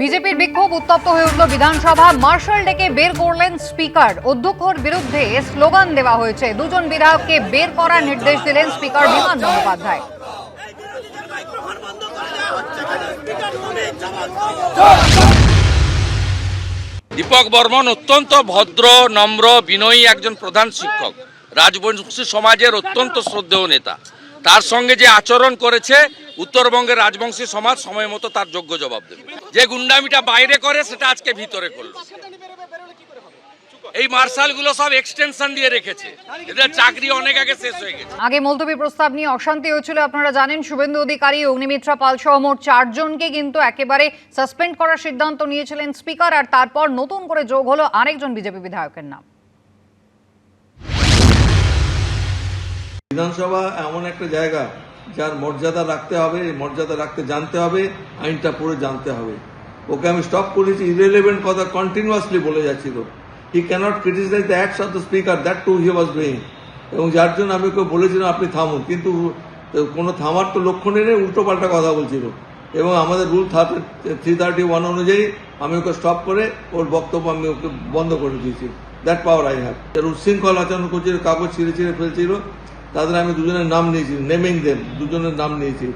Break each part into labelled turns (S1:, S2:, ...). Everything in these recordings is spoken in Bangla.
S1: বিজেপির বিক্ষোভ উত্তপ্ত হয়ে উঠল বিধানসভা। মার্শাল ডেকে বের করলেন স্পিকার। অধ্যক্ষর বিরুদ্ধে স্লোগান দেওয়া হয়েছে। দুজন বিধায়ককে বের করার নির্দেশ দিলেন স্পিকার বিমান বন্দ্যোপাধ্যায়।
S2: দীপক বর্মন অত্যন্ত ভদ্র, নম্র, বিনয়ী একজন প্রধান শিক্ষক। রাজবংশী সমাজের অত্যন্ত শ্রদ্ধেয় নেতা। তার সঙ্গে যে আচরণ করেছে উত্তরবঙ্গের রাজবংশী সমাজ সময় মতো তার যোগ্য জবাব দেবে। যে গুন্ডামিটা বাইরে করে সেটা আজকে ভিতরে করল। এই মার্শালগুলো সব এক্সটেনশন দিয়ে রেখেছে। এদের চাকরি অনেক আগে শেষ হয়ে গেছে।
S1: আগে মুলতবি প্রস্তাব নিয়ে অশান্তি হয়েছিল, আপনারা জানেন, শুভেন্দু অধিকারী, অগ্নিমিত্রা পাল সহ মোট চারজনকে কিন্তু একেবারে সাসপেন্ড করার সিদ্ধান্ত নিয়েছিলেন স্পিকার আর তারপর নতুন করে যোগ হলো আরেকজন বিজেপি বিধায়কের নাম।
S3: বিধানসভা এমন একটা জায়গা যার মর্যাদা রাখতে হবে মর্যাদা রাখতে জানতে হবে, আইনটা পুরো জানতে হবে। ওকে আমি স্টপ করেছি ইরেলিভেন্ট কথা কন্টিনিউয়াসলি বলে যাচ্ছিল। He can't criticise the acts of the speaker that too he was doing এবং যার জন্য আমি ওকে বলেছিলাম, আপনি থামুন। কিন্তু কোনো থামার তো লক্ষণই নেই উল্টো পাল্টা কথা বলছিল। এবং আমাদের রুল থ্রি থার্টি ওয়ান অনুযায়ী আমি ওকে স্টপ করে ওর বক্তব্য আমি ওকে বন্ধ করে দিয়েছি। দ্যাট পাওয়ার আই হ্যাভ উচ্ছৃঙ্খল আচরণ করছিল, কাগজ ছিঁড়ে ছিঁড়ে ফেলছিল। তাদের আমি দুজনের নাম নিয়েছি নেমিং দেন দুজনের নাম নিয়েছি।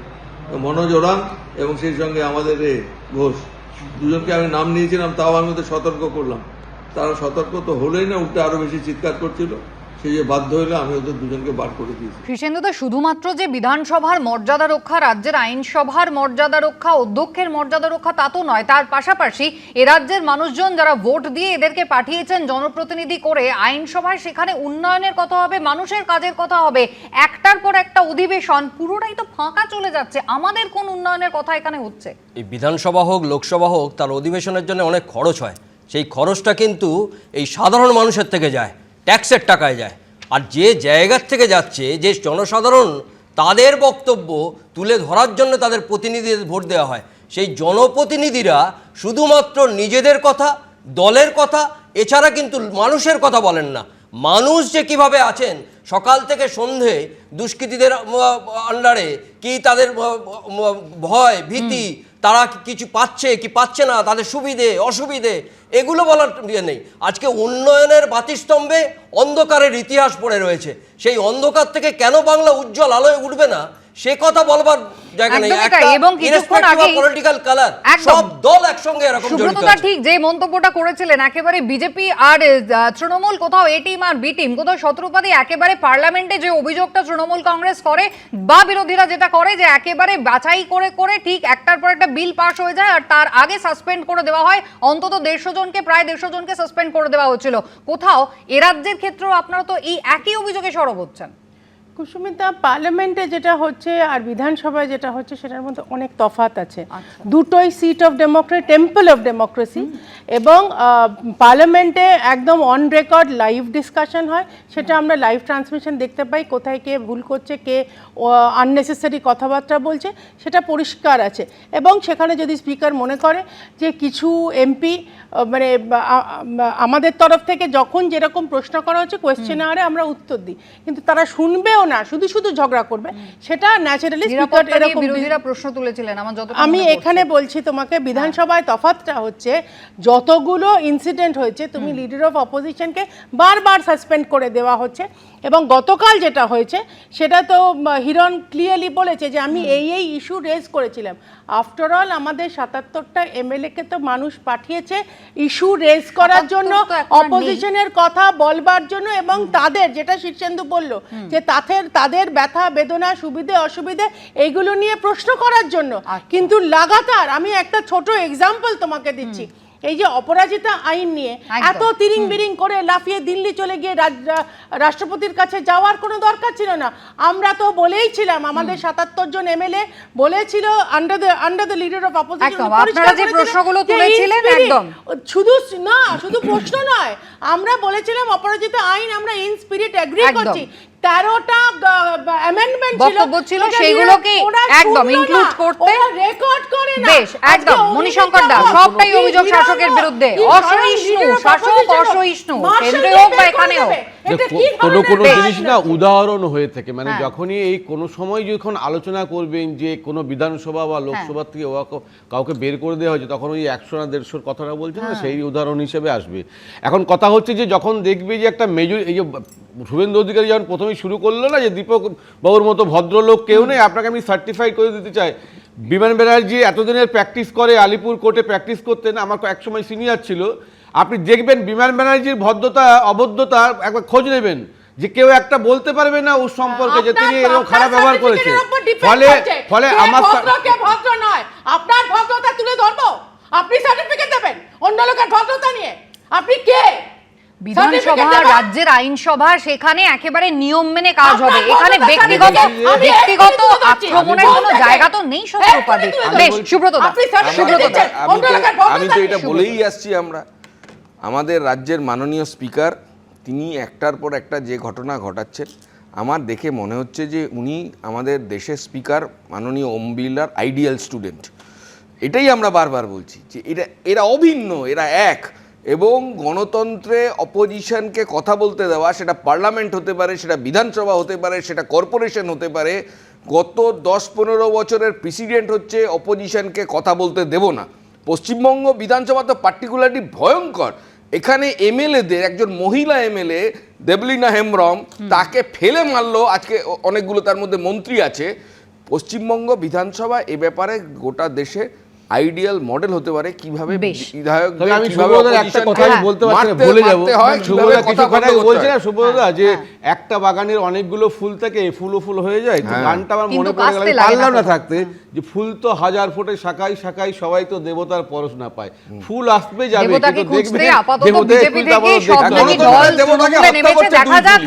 S3: মনোজ ওরাং এবং সেই সঙ্গে আমাদের এ ঘোষ। দুজনকে আমি নাম নিয়েছিলাম, তাও আমি ওদের সতর্ক করলাম। তারা সতর্ক তো হলেই না, উল্টে আরও বেশি চিৎকার করছিল। সেই যে বাধ্য হইলে আমি ওদের দুজনকে বার করে দিয়েছি।
S1: কৃষেন্দুদা শুধুমাত্র যে বিধানসভার মর্যাদা রক্ষা রাজ্যের আইনসভার মর্যাদা রক্ষা অধ্যক্ষের মর্যাদা রক্ষা তা তো নয় তার পাশাপাশি এ রাজ্যের মানুষজন যারা ভোট দিয়ে এদেরকে পাঠিয়েছেন জনপ্রতিনিধি করে আইনসভায় সেখানে উন্নয়নের কথা হবে মানুষের কাজের কথা হবে একটার পর একটা অধিবেশন পুরোটাই তো ফাঁকা চলে যাচ্ছে। আমাদের কোন উন্নয়নের কথা এখানে হচ্ছে?
S4: এই বিধানসভা হোক লোকসভা হোক তার অধিবেশনের জন্য অনেক খরচ হয়। সেই খরচটা কিন্তু এই সাধারণ মানুষের থেকে যায়। ট্যাক্সের টাকায় যায়। আর যে জায়গার থেকে যাচ্ছে, যে জনসাধারণ তাদের বক্তব্য তুলে ধরার জন্য তাদের প্রতিনিধিদের ভোট দেওয়া হয়। সেই জনপ্রতিনিধিরা শুধুমাত্র নিজেদের কথা, দলের কথা, এছাড়া কিন্তু মানুষের কথা বলেন না। মানুষ যে কীভাবে আছেন, সকাল থেকে সন্ধে দুষ্কৃতীদের আন্ডারে কি তাদের ভয়, ভীতি তারা কিছু পাচ্ছে, কি পাচ্ছে না, তাদের সুবিধে, অসুবিধে, এগুলো বলার ইয়ে নেই। আজকে উন্নয়নের বাতিস্তম্ভে অন্ধকারের ইতিহাস পড়ে রয়েছে। সেই অন্ধকার থেকে কেন বাংলা উজ্জ্বল আলোয় উঠবে না? সে কথা বলবার জায়গা নেই।
S1: এবং কিছুক্ষণ আগেই-
S4: পলিটিক্যাল কালার সব দল একসঙ্গে এরকম জড়িত আছে।
S1: ঠিক যে মন্তব্যটা করেছিলেন একেবারে বিজেপি আর তৃণমূল কোথাও এ টিম আর বি টিম কোথাও শত্রুপাতি একেবারে পার্লামেন্টে যে অভিযোগটা তৃণমূল কংগ্রেস করে বা বিরোধীরা যেটা করে যে একেবারে বাছাই করে করে ঠিক একটার পর একটা বিল পাস হয়ে যায় আর তার আগে সাসপেন্ড করে দেওয়া হয়। অন্তত দেড়শো জনকে প্রায় দেড়শো জনকে সাসপেন্ড করে দেওয়া হচ্ছিল। কোথাও এ রাজ্যের ক্ষেত্রেও আপনারা তো এই একই অভিযোগে সরব হচ্ছেন।
S5: কুসুমিতা পার্লামেন্টে যেটা হচ্ছে আর বিধানসভায় যেটা হচ্ছে সেটার মধ্যে অনেক তফাত আছে।
S1: আচ্ছা।
S5: দুটোই seat of democracy temple of democracy এবং পার্লামেন্টে একদম অন রেকর্ড লাইভ ডিসকাশন হয়। সেটা আমরা লাইভ ট্রান্সমিশন দেখতে পাই কোথায় কে ভুল করছে কে আননেসেসারি কথাবার্তা বলছে সেটা পরিষ্কার আছে। এবং সেখানে যদি স্পিকার মনে করে যে কিছু এমপি মানে আমাদের তরফ থেকে যখন যেরকম প্রশ্ন করা হচ্ছে কোয়েশ্চেন আরে আমরা উত্তর দিই। কিন্তু তারা শুনবেও না শুধু শুধু ঝগড়া করবে। সেটা ন্যাচারালি স্পিকার এরকম
S1: বিরোধীরা প্রশ্ন তুলেছিলেন আমার যত
S5: আমি এখানে বলছি তোমাকে বিধানসভায় তফাতটা হচ্ছে যতগুলো ইনসিডেন্ট হয়েছে তুমি লিডার অফ অপোজিশনকে বারবার সাসপেন্ড করে দেওয়া হচ্ছে। এবং গতকাল যেটা হয়েছে সেটা তো হিরণ ক্লিয়ারলি বলেছে যে আমি এই এই ইস্যু রেজ করেছিলাম। আফটার অল আমাদের সাতাত্তরটা এমএলএ কে তো মানুষ পাঠিয়েছে ইস্যু রেজ করার জন্য। অপোজিশনের কথা বলবার জন্য এবং তাদের যেটা শীর্ষেন্দু বলল যে তাদের তাদের ব্যথা বেদনা সুবিধে অসুবিধে এইগুলো নিয়ে প্রশ্ন করার জন্য।
S1: আচ্ছা।
S5: কিন্তু লাগাতার আমি একটা ছোট এক্সাম্পল তোমাকে দিচ্ছি। এই যে অপরাজিতা আইন নিয়ে এত তিরিং বিরিং করে লাফিয়ে দিল্লি চলে গিয়ে রাষ্ট্রপতির কাছে যাওয়ার কোনো দরকার ছিল না। আমরা তো বলেই ছিলাম আমাদের সাতাত্তর জন এমএলএ বলেছিল under the under the leader of opposition
S1: আপনারা যে প্রশ্নগুলো তুলেছিলেন, একদম।
S5: শুধু না শুধু প্রশ্ন নয় আমরা বলেছিলাম অপরাজিতা আইন আমরা ইন স্পিরিট এগ্রি করছি। তেরোটা অ্যামেন্ডমেন্ট
S1: বক্তব্য ছিল,
S5: যেটা
S1: সেইগুলোকে একদম
S5: ইনক্লুড
S1: করতে।
S5: রেকর্ড করে না।
S1: বেশ একদম মণিশঙ্কর দাস সবটাই অভিযোগ শাসকের বিরুদ্ধে। অসহিষ্ণু শাসক অসহিষ্ণু কেন্দ্রে হোক বা এখানে হোক
S6: কোনো কোনো জিনিস না উদাহরণ হয়ে থাকে। মানে
S1: হ্যাঁ।
S6: যখনই এই কোনো সময় যখন আলোচনা করবেন যে কোনো বিধানসভা বা লোকসভা থেকে কাউকে বের করে দেওয়া হয়েছে তখন ওই একশো না দেড়শোর কথাটা বলছে না সেই উদাহরণ হিসেবে আসবে। এখন কথা হচ্ছে যে যখন দেখবে যে একটা মেজর এই যে শুভেন্দু অধিকারী যখন প্রথমেই শুরু করল না যে দীপক বাবুর মতো ভদ্রলোক কেউ নেই আপনাকে আমি সার্টিফাই করে দিতে চাই। বিমান ব্যানার্জি এতদিনের প্র্যাকটিস করে আলিপুর কোর্টে প্র্যাকটিস করতেন আমার এক সময় সিনিয়র ছিল। আপনি দেখবেন বিমান ব্যানার্জির ভদ্রতা অবদ্ধতা একবার খোঁজ নেবেন যে কেউ একটা বলতে পারবে না ওর সম্পর্কে যে তিনি এরকম খারাপ ব্যবহার করেছে। ফলে ফলে আমার
S5: ভদ্র কে ভদ্র নয়। আপনার ভদ্রতা তুলে ধরবো। আপনি সার্টিফিকেট দেবেন অন্য লোকের ভদ্রতা নিয়ে। আপনি কে?
S1: বিধানসভা রাজ্যের আইনসভা সেখানে একেবারে নিয়ম মেনে কাজ হবে। এখানে ব্যক্তিগত ব্যক্তিগত আক্রমণের কোনো জায়গা তো নেই
S5: এক্ষুনি তুলে
S1: বেশ সুব্রত দা সুব্রত দা
S7: আমি তো। এটা বলেই আসছি আমরা। আমাদের রাজ্যের মাননীয় স্পিকার, তিনি একটার পর একটা যে ঘটনা ঘটাচ্ছেন, আমার দেখে মনে হচ্ছে যে উনি আমাদের দেশের স্পিকার, মাননীয় ওম বিড়লার আইডিয়াল স্টুডেন্ট। এটাই আমরা বারবার বলছি যে এরা এরা অভিন্ন, এরা এক এবং গণতন্ত্রে অপোজিশনকে কথা বলতে দেওয়া, সেটা পার্লামেন্ট হতে পারে, সেটা বিধানসভা হতে পারে, সেটা কর্পোরেশন হতে পারে, গত দশ পনেরো বছরের প্রেসিডেন্ট হচ্ছে, অপোজিশনকে কথা বলতে দেব না। পশ্চিমবঙ্গ বিধানসভা তো পার্টিকুলারলি ভয়ঙ্কর। এখানে এমএলএদের একজন মহিলা এমএলএ দেবলিনা হেমব্রম তাকে ফেলে মারলো। আজকে অনেকগুলো তার মধ্যে মন্ত্রী আছে। পশ্চিমবঙ্গ বিধানসভা এ ব্যাপারে গোটা দেশে আইডিয়াল মডেল হতে পারে কীভাবে বিধায়ক
S6: আমি সুব্রতদার একটা কথা আমি বলতে পারছি না, ভুলে যাব। সুব্রতদা কিছুক্ষণ আগে বলছে না সুব্রতদা যে একটা বাগানের অনেকগুলো ফুল থাকে ফুলো ফুল হয়ে যায় তো গানটা আমার মনে পড়ে গেল
S1: না
S6: পারলাম না থাকতে যে ফুল তো হাজার ফুটে শাখায় শাখায় সবাই তো দেবতার পরশনা পায়। ফুল আসবে যাবে
S1: দেবতাকে খুঁজতে আপাতত বিজেপি থেকে সব নাকি দল নেমেছে। দেখা যাক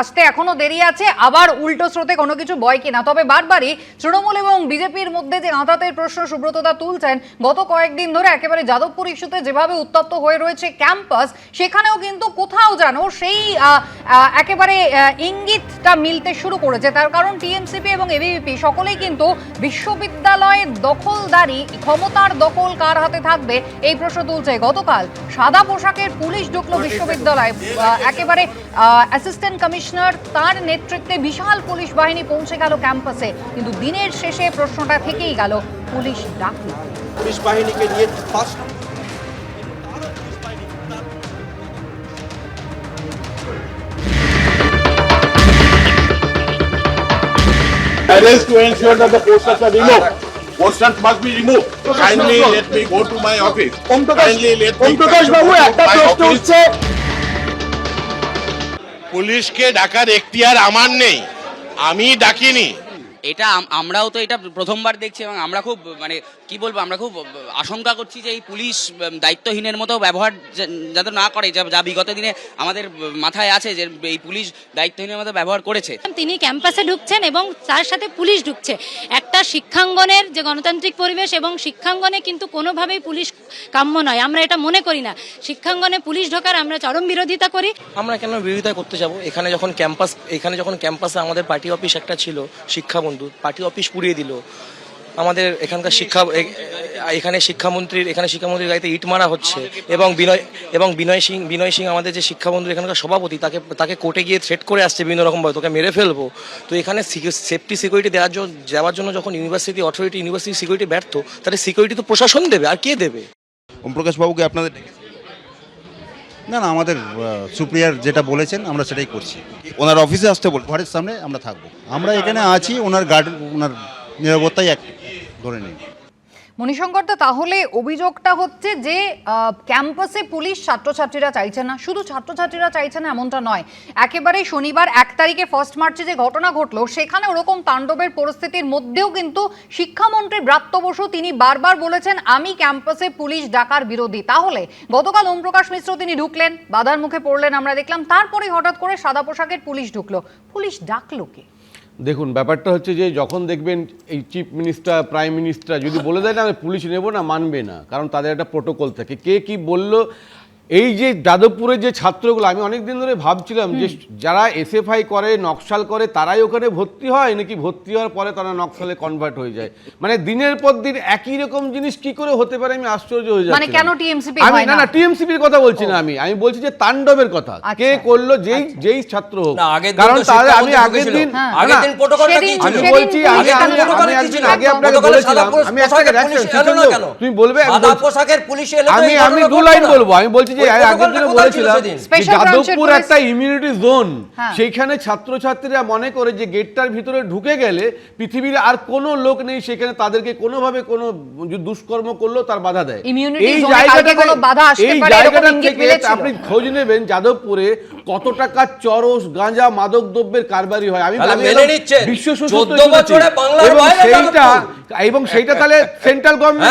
S1: আসতে এখনও দেরি আছে আবার উল্টো স্রোতে কোনো কিছু বয় কিনা। তবে বারবারই তৃণমূল এবং বিজেপির মধ্যে যে আঁতাতের প্রশ্ন সুব্রতদা তুলছেন। গত কয়েকদিন ধরে একেবারে যাদবপুর ইস্যুতে যেভাবে উত্তপ্ত হয়ে রয়েছে ক্যাম্পাস, সেখানেও কিন্তু কোথাও যেন সেই একেবারে ইঙ্গিতটা মিলতে শুরু করেছে। তার কারণ টিএমসিপি এবং এবিভিপি সকলেই কিন্তু বিশ্ববিদ্যালয়ের দখলদারি, ক্ষমতার দখল কার হাতে থাকবে এই প্রশ্ন তুলছে। গতকাল সাদা পোশাকের পুলিশ ঢুকলো বিশ্ববিদ্যালয়ে। একেবারে অ্যাসিস্ট্যান্ট কমিশনার তার নেতৃত্বে বিশাল পুলিশ বাহিনী পৌঁছে গেল ক্যাম্পাসে। কিন্তু দিনের শেষে প্রশ্নটা থেকেই গেল পুলিশ ডাকলো
S8: পুলিশ বাহিনীকে নিয়ে first
S9: arrest to ensure that the posters are removed. Posters must be removed. Kindly let me go to my office. Kindly let me
S8: Babu
S9: go to
S8: একটা
S9: my
S8: প্রশ্ন
S9: office. পুলিশকে ডাকার এখতিয়ার আমার নেই আমি ডাকিনি
S10: এটা আমরাও তো এটা প্রথমবার দেখছি এবং আমরা খুব মানে কি বলব আমরা খুব আশঙ্কা করছি যে এই পুলিশ দায়িত্বহীনের মতো ব্যবহার যাতে না করে যা বিগত দিনে আমাদের মাথায় আছে যে এই পুলিশ দায়িত্বহীনের মতো ব্যবহার করেছে।
S11: তিনি ক্যাম্পাসে ঢুকছেন এবং তার সাথে পুলিশ ঢুকছে। একটা শিক্ষাঙ্গনের যে গণতান্ত্রিক পরিবেশ এবং শিক্ষাঙ্গনে কিন্তু কোনোভাবেই পুলিশ কাম্য নয়। আমরা এটা মনে করি না। শিক্ষাঙ্গনে পুলিশ ঢোকার আমরা চরম বিরোধিতা করি।
S12: আমরা কেন বিরোধিতা করতে যাব? এখানে যখন ক্যাম্পাস এখানে যখন ক্যাম্পাসে আমাদের পার্টি অফিস একটা ছিল শিক্ষাবন্ধু পার্টি অফিস পুড়িয়ে দিল। আমাদের এখানকার শিক্ষা এখানে শিক্ষামন্ত্রীর এখানে শিক্ষামন্ত্রীর গাড়িতে ইট মারা হচ্ছে এবং বিনয় এবং বিনয় সিং বিনয় সিং আমাদের যে শিক্ষামন্ত্রী, এখানকার সভাপতি, তাকে তাকে কোর্টে গিয়ে থ্রেট করে আসছে বিভিন্ন রকমভাবে, তোকে মেরে ফেলব। তো এখানে সেফটি সিকিউরিটি দেওয়ার জন্য যাওয়ার জন্য যখন ইউনিভার্সিটি, অথরিটি, ইউনিভার্সিটি সিকিউরিটি ব্যর্থ, তাহলে সিকিউরিটি তো প্রশাসন দেবে, আর কে দেবে?
S9: ওম প্রকাশ বাবুকে আপনাদের।
S13: না না, আমাদের সুপ্রিয়ার যেটা বলেছেন, আমরা সেটাই করছি।
S9: ওনার অফিসে আসতে বল
S13: ঘরের সামনে আমরা থাকব। আমরা এখানে আছি, ওনার গার্ড ওনার নিরাপত্তাই এক ধরে নেই
S1: মণিশঙ্করদা তাহলে অভিযোগটা হচ্ছে যে ক্যাম্পাসে পুলিশ ছাত্রছাত্রীরা চাইছে না। শুধু ছাত্রছাত্রীরা চাইছে না, এমনটা নয়। একেবারে শনিবার এক তারিখে ফার্স্ট মার্চে যে ঘটনা ঘটলো, সেখানে ওরকম তাণ্ডবের পরিস্থিতির মধ্যেও কিন্তু শিক্ষামন্ত্রী ব্রাত্য বসু তিনি বারবার বলেছেন, আমি ক্যাম্পাসে পুলিশ ডাকার বিরোধী। তাহলে গতকাল ওমপ্রকাশ মিশ্র তিনি ঢুকলেন, বাধার মুখে পড়লেন, আমরা দেখলাম তারপরে হঠাৎ করে সাদা পোশাকের পুলিশ ঢুকলো। পুলিশ ডাকলো কে?
S6: দেখুন, ব্যাপারটা হচ্ছে যে যখন দেখবেন এই চিফ মিনিস্টার প্রাইম মিনিস্টার যদি বলে দেয় না আমি পুলিশ নেব না, মানবে না। কারণ তাদের একটা প্রোটোকল থাকে। কে কি বলল এই যে যাদবপুরের যে ছাত্রগুলো আমি অনেক দিন ধরে ভাবছিলাম যে যারা এসএফআই করে নকশাল করে তারাই ওখানে ভর্তি হয়? নাকি ভর্তি হওয়ার পরে তারা নকশালে কনভার্ট হয়ে যায়? মানে দিনের পর দিন একই রকম জিনিস কি করে হতে পারে আমি আশ্চর্য হয়ে যাচ্ছি
S1: মানে কেন TMCP
S6: আমি না
S1: না?
S6: টিএমসিপির কথা বলছি না আমি। আমি বলছি যে তাণ্ডবের কথা।
S1: আচ্ছা।
S6: কে করল যেই যেই ছাত্র হোক।
S4: না, আগের দিন
S6: কারণ তাহলে আমি আগের দিন
S1: হ্যাঁ।
S4: আগের দিন প্রোটোকলটা কি ছিল?
S6: আমি বলছি
S1: পুলিশ
S6: আমি একদিন আগে আপনাকে বলেছিলাম। আমি একটা? তুমি বলবে আমি আমি দু লাইন বলব। আমি বলছি যে আগের দিনে বলেছিলাম যাদবপুর একটা ইমিউনিটি জোন
S1: হ্যাঁ।
S6: সেইখানে ছাত্রছাত্রীরা মনে করে যে গেটটার ভিতরে ঢুকে গেলে পৃথিবীর আর কোনো লোক নেই সেখানে তাদেরকে কোনোভাবে কোনো দুষ্কর্ম করলেও তার বাধা দেয়। এই জায়গাটা
S1: কোনো বাধা আসতে
S6: এই জায়গাটা থেকে আপনি খোঁজ নেবেন যাদবপুরে কত টাকা চরস গাঁজা মাদক দ্রব্যের কারবারি হয়। আমি বিশ্ব সুসূত্র
S4: 14
S6: শুনেছি।
S4: বছরে বাংলার
S6: এবং
S4: বাইরে
S6: সেইটা এবং সেইটা তাহলে সেন্ট্রাল গভর্নমেন্ট?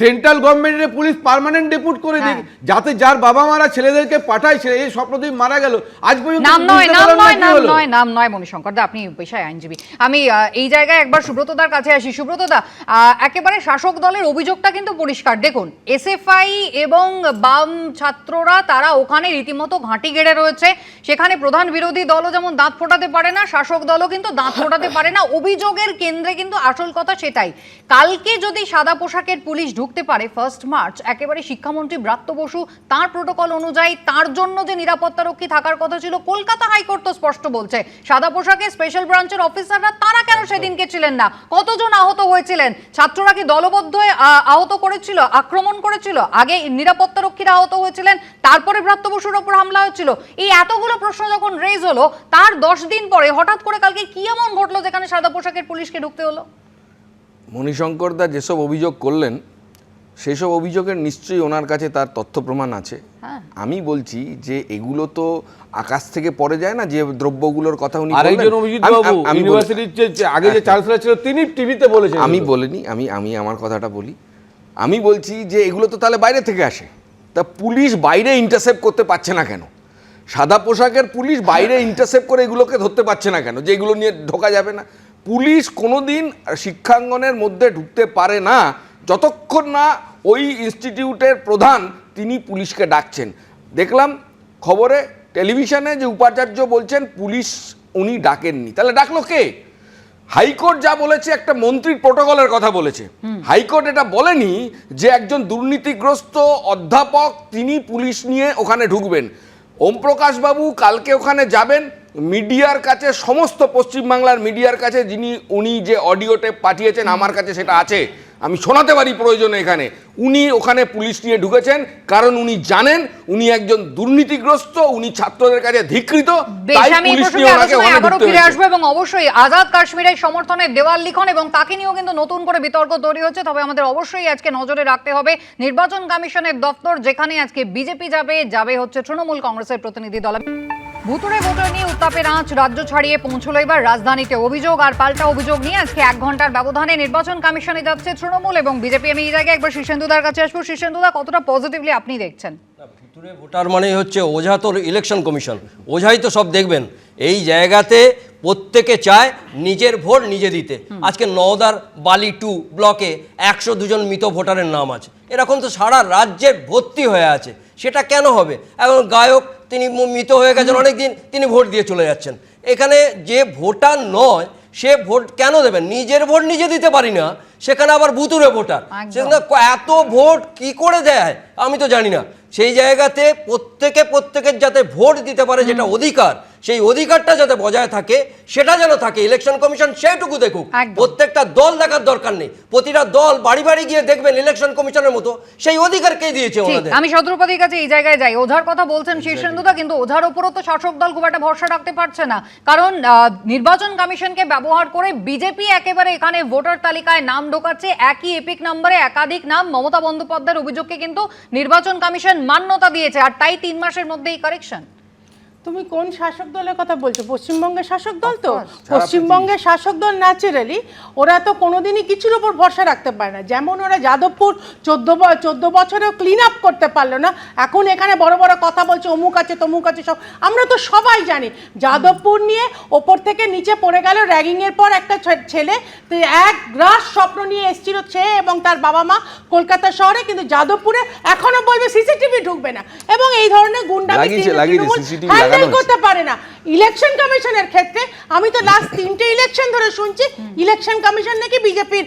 S6: সেন্ট্রাল গভর্নমেন্টের পুলিশ পার্মানেন্ট ডেপুট করে দিক যাতে যার বাবা মারা ছেলেদেরকে পাঠায় ছেলে এই স্বপ্নদীপ মারা গেল আজ পর্যন্ত
S1: নাম নয় নাম নয় নাম নয় নাম নয় মণিশঙ্কর দা আপনি পেশায় আইনজীবী। আমি এই জায়গায় একবার সুব্রতদার কাছে আসি। সুব্রতদা একেবারে শাসক দলের অভিযোগটা কিন্তু পরিষ্কার। দেখুন এসএফআই এবং বাম ছাত্ররা তারা ওখানে রীতিমতো ঘাঁটি গেড়ে রয়েছে। সেখানে প্রধান বিরোধী দলও যেমন দাঁত ফোটাতে পারে না শাসক দলও কিন্তু দাঁত ফোটাতে পারে না। অভিযোগের কেন্দ্রে কিন্তু আসল কথা সেটাই। কালকে যদি সাদা পোশাকের পুলিশ ঢুকতে পারে ফার্স্ট মার্চ একেবারে শিক্ষামন্ত্রী ব্রাত্য বসু তার প্রোটোকল অনুযায়ী তার জন্য যে নিরাপত্তারক্ষী থাকার কথা ছিল কলকাতা হাইকোর্ট তো স্পষ্ট বলছে। সাদা পোশাকে স্পেশাল ব্রাঞ্চের অফিসাররা তারা কেন সেদিনকে ছিলেন না? কতজন আহত হয়েছিলেন? ছাত্ররা কি দলবদ্ধ হয়ে আহত করেছিল আক্রমণ করেছিল? আগে নিরাপত্তারক্ষীরা আহত হয়েছিলেন তারপরে ব্রাত্য বসুর ওপর হামলা হয়েছিল এই এতগুলো প্রশ্ন যখন রেজ হলো তার দশ দিন পরে হঠাৎ করে কালকে কি এমন ঘটলো যেখানে সাদা পোশাকের পুলিশকে ঢুকতে হলো?
S7: মণিশঙ্কর দা যেসব অভিযোগ করলেন সেসব অভিযোগের নিশ্চয়ই ওনার কাছে তার তথ্য প্রমাণ আছে।
S1: হ্যাঁ।
S7: আমি বলছি যে এগুলো তো আকাশ থেকে পড়ে যায় না যে দ্রব্যগুলোর কথা উনি
S6: আরেকজন। অভিজিৎ বাবু ইউনিভার্সিটির যে আগে যে চ্যান্সেলর ছিল তিনি টিভিতে বলেছেন
S7: আমি বলিনি আমি আমি আমার কথাটা বলি। আমি বলছি যে এগুলো তো তাহলে বাইরে থেকে আসে। তা পুলিশ বাইরে ইন্টারসেপ্ট করতে পারছে না কেন? সাদা পোশাকের পুলিশ বাইরে ইন্টারসেপ্ট করে এগুলোকে ধরতে পারছে না কেন? যে এগুলো নিয়ে ঢোকা যাবে না। পুলিশ কোনোদিন শিক্ষাঙ্গনের মধ্যে ঢুকতে পারে না যতক্ষণ না ওই ইনস্টিটিউটের প্রধান তিনি পুলিশকে ডাকছেন। দেখলাম খবরে টেলিভিশনে যে উপাচার্য বলছেন পুলিশ উনি ডাকেননি। তাহলে ডাকলো কে? হাইকোর্ট যা বলেছে একটা মন্ত্রীর প্রোটোকলের কথা বলেছে। হাইকোর্ট এটা বলেনি যে একজন দুর্নীতিগ্রস্ত অধ্যাপক তিনি পুলিশ নিয়ে ওখানে ঢুকবেন। ওমপ্রকাশ বাবু কালকে ওখানে যাবেন মিডিয়ার কাছে সমস্ত পশ্চিমবাংলার মিডিয়ার কাছে যিনি উনি যে অডিও টেপ পাঠিয়েছেন আমার কাছে সেটা আছে। আমি শোনাতে পারি প্রয়োজনে এখানে। উনি ওখানে পুলিশ নিয়ে ঢুকেছেন কারণ উনি জানেন উনি একজন দুর্নীতিগ্রস্ত উনি ছাত্রদের কাছে ধিকৃত তাই পুলিশ নিয়ে ওনাকে ওখানে ঢুকতে
S1: ফিরে
S7: হয়েছে।
S1: এবং অবশ্যই আজাদ কাশ্মীরের সমর্থনে দেওয়াল লিখন এবং তাকে নিয়েও কিন্তু নতুন করে বিতর্ক তৈরি হচ্ছে। তবে আমাদের অবশ্যই আজকে নজরে রাখতে হবে নির্বাচন কমিশনের দপ্তর যেখানে আজকে বিজেপি যাবে যাবে হচ্ছে তৃণমূল কংগ্রেসের প্রতিনিধি দল। ভুতুরে ভোটার নিয়ে উত্তাপের আঁচ রাজ্য ছাড়িয়ে পৌঁছলো এবার রাজধানীতে অভিযোগ আর পাল্টা অভিযোগ নিয়ে আজকে এক ঘণ্টার ব্যবধানে নির্বাচন কমিশনে যাচ্ছে তৃণমূল এবং বিজেপি। আমি এই জায়গায় একবার শীর্ষেন্দুদার কাছে আসব। শীর্ষেন্দুদা কতটা পজিটিভলি আপনি দেখছেন?
S4: ভিতরে ভোটার মানে হচ্ছে ওঝা তো ইলেকশন কমিশন ওঝাই তো সব দেখবেন। এই জায়গাতে প্রত্যেকে চায় নিজের ভোট নিজে দিতে। আজকে নওদার বালি টু ব্লকে একশো দুজন মৃত ভোটারের নাম আছে। এরকম তো সারা রাজ্যের ভর্তি হয়ে আছে। সেটা কেন হবে? এবং গায়ক তিনি মৃত হয়ে গেছেন অনেক দিন তিনি ভোট দিয়ে চলে যাচ্ছেন। এখানে যে ভোটার নয় সে ভোট কেন দেবেন? নিজের ভোট নিজে দিতে পারি না সেখানে আবার বুতুরে ভোটার। সেখানে এত ভোট কি করে দেয়? আমি তো জানি না। সেই জায়গাতে প্রত্যেকে প্রত্যেকের যাতে ভোট দিতে পারে যেটা অধিকার সেই অধিকারটা যাতে বজায় থাকে সেটা যেন থাকে। ইলেকশন কমিশন সেটুকু দেখুক। প্রত্যেকটা দল দেখার দরকার নেই। প্রতিটা দল বাড়ি বাড়ি গিয়ে দেখবেন ইলেকশন কমিশনের মতো। সেই অধিকার কে দিয়েছে ওনাদের।
S1: আমি শত্রুপতির কাছে এই জায়গায় যাই। ওঝার কথা বলছেন শীর্ষেন্দুদা কিন্তু ওঝার উপরও তো শাসক দল খুব একটা ভরসা রাখতে পারছে না। কারণ আহ, নির্বাচন কমিশনকে ব্যবহার করে বিজেপি একেবারে এখানে ভোটার তালিকায় নাম ঢোকাচ্ছে। একই এপিক নম্বরে একাধিক নাম। মমতা বন্দ্যোপাধ্যায়ের অভিযোগকে কিন্তু নির্বাচন কমিশন মান্যতা দিয়েছে। আর তাই তিন মাসের মধ্যেই কারেকশন
S5: তুমি কোন শাসক দলের কথা বলছো? পশ্চিমবঙ্গের শাসক দল তো? পশ্চিমবঙ্গের শাসক দল ন্যাচারালি ওরা তো কোনোদিনই কিছুর উপর ভরসা রাখতে পারে না। যেমন ওরা যাদবপুর চোদ্দ চোদ্দ বছরেও ক্লিন আপ করতে পারল না। এখন এখানে বড় বড় কথা বলছে অমুক আছে তমুক আছে সব। আমরা তো সবাই জানি যাদবপুর নিয়ে ওপর থেকে নিচে পড়ে গেল র্যাগিংয়ের পর একটা ছেলে তো এক গ্রাস স্বপ্ন নিয়ে এসেছিল সে এবং তার বাবা মা কলকাতা শহরে কিন্তু যাদবপুরে এখনও বলবে সিসিটিভি ঢুকবে না। এবং এই ধরনের গুন্ডামি করতে পারে না। ইলেকশন কমিশনের ক্ষেত্রে আমি তো লাস্ট তিনটে ইলেকশন ধরে শুনছি। ইলেকশন কমিশন নাকি বিজেপির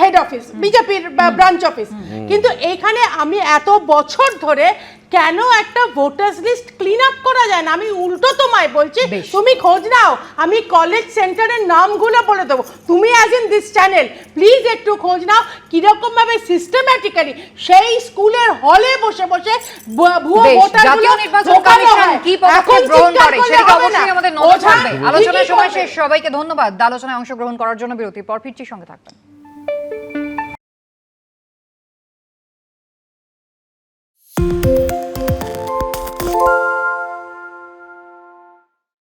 S5: হেড অফিস বিজেপির ব্রাঞ্চ অফিস কিন্তু এখানে আমি এত বছর ধরে কেন একটা ভোটার্স লিস্ট ক্লিন আপ করা যায় না? আমি উল্টো তোমায় বলছি তুমি খোঁজ নাও আমি কলেজ সেন্টারের নামগুলো বলে দেবো। তুমি as in this channel please একটু খোঁজ নাও কীরকম ভাবে সিস্টেম্যাটিক্যালি সেই স্কুলের হলে বসে বসে ভুয়া- ভোটারগুলো ঢোকানো হয়। এখন চিৎকার করলে হবে
S1: অবশ্যই
S5: না।
S1: আমাদের নজর থাকবে। আলোচনার সময় শেষ। সবাইকে ধন্যবাদ। আলোচনায় অংশগ্রহণ করার জন্য বিরতির পর ফিরছি সঙ্গে থাকবেন।